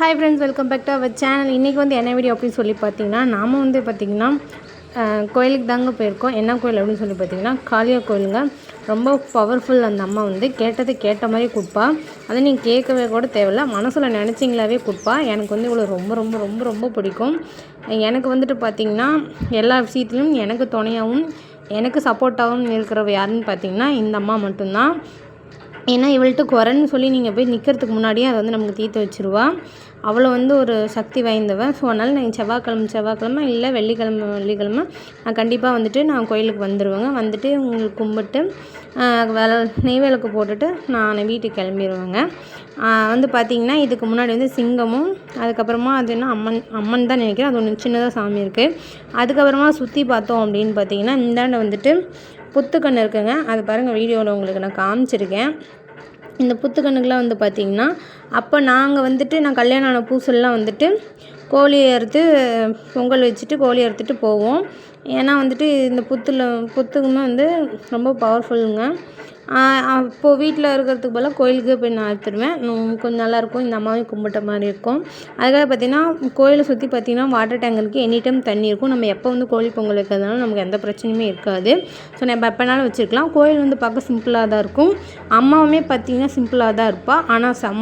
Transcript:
Hi friends welcome back to our channel இன்றைக்கி வந்து என்ன வீடியோ அப்படின்னு சொல்லி பார்த்தீங்கன்னா நாம் வந்து பார்த்திங்கன்னா கோயிலுக்கு தாங்க போயிருக்கோம். என்ன கோயில் அப்படின்னு சொல்லி பார்த்தீங்கன்னா காளியா கோயிலுங்க. ரொம்ப பவர்ஃபுல் அந்த அம்மா வந்து கேட்டதை கேட்ட மாதிரி கொடுப்பா. அதை நீங்கள் கேட்கவே கூட தேவையில்ல. மனசில் நினச்சிங்களாவே கொடுப்பா. எனக்கு வந்து இவ்வளோ ரொம்ப ரொம்ப ரொம்ப ரொம்ப பிடிக்கும். எனக்கு வந்துட்டு பார்த்திங்கன்னா எல்லா விஷயத்துலையும் எனக்கு துணையாகவும் எனக்கு சப்போர்ட்டாகவும் இருக்கிறவ யாருன்னு பார்த்தீங்கன்னா இந்த அம்மா மட்டும்தான். ஏன்னா இவள்கிட்ட குறைன்னு சொல்லி நீங்கள் போய் நிற்கிறதுக்கு முன்னாடியே அதை வந்து நமக்கு தீர்த்து வச்சிருவா. அவ்வளோ வந்து ஒரு சக்தி வாய்ந்தவன் ஸோ அதனால் நீங்கள் செவ்வாய்க்கிழமை செவ்வாய்க்கிழமை இல்லை வெள்ளிக்கிழமை வெள்ளிக்கிழமை நான் கண்டிப்பாக வந்துட்டு நான் கோயிலுக்கு வந்துடுவேங்க வந்துட்டு உங்களுக்கு கும்பிட்டு ஆஹ், நெய்வேலுக்கு போட்டுட்டு நான் வீட்டுக்கு கிளம்பிடுவேங்க வந்து பார்த்திங்கன்னா இதுக்கு முன்னாடி வந்து சிங்கமும் அதுக்கப்புறமா அது என்ன அம்மன் அம்மன் தான் நினைக்கிறேன். அது ஒன்று சின்னதாக சாமி இருக்குது அதுக்கப்புறமா சுற்றி பார்த்தோம் அப்படின்னு பார்த்தீங்கன்னா இந்தாண்ட வந்துட்டு புத்துக்கன்று இருக்குங்க. அது பாருங்கள் வீடியோவில் உங்களுக்கு நான் காமிச்சிருக்கேன். இந்த புத்துக்கண்ணுக்கெலாம் வந்து பார்த்திங்கன்னா அப்போ நாங்கள் வந்துட்டு நான் கல்யாணம் ஆன பூசல்லாம் வந்துட்டு கோழி அறுத்து பொங்கல் வச்சுட்டு கோழி அறுத்துட்டு போவோம். ஏன்னா வந்துட்டு இந்த புத்தில் புத்துக்குமே வந்து ரொம்ப பவர்ஃபுல்லுங்க அப்போது வீட்டில் இருக்கிறதுக்கு பதிலாக கோயிலுக்கு போய் நான் அறுத்துடுவேன். கொஞ்சம் நல்லாயிருக்கும் இந்த அம்மாவையும் கும்பிட்ட மாதிரி இருக்கும். அதுக்காக பார்த்திங்கன்னா கோயிலை சுற்றி பார்த்திங்கன்னா வாட்டர் டேங்கருக்கு எனி டைம் தண்ணி இருக்கும். நம்ம எப்போ வந்து கோழி பொங்கல் வைக்கிறதுனால நமக்கு எந்த பிரச்சனையுமே இருக்காது. ஸோ நம்ம எப்போனாலும் வச்சுருக்கலாம். கோயில் வந்து பார்க்க சிம்பிளாக தான் இருக்கும். அம்மாவுமே பார்த்திங்கன்னா சிம்பிளாக தான் இருப்பாள் ஆனால் செம்ம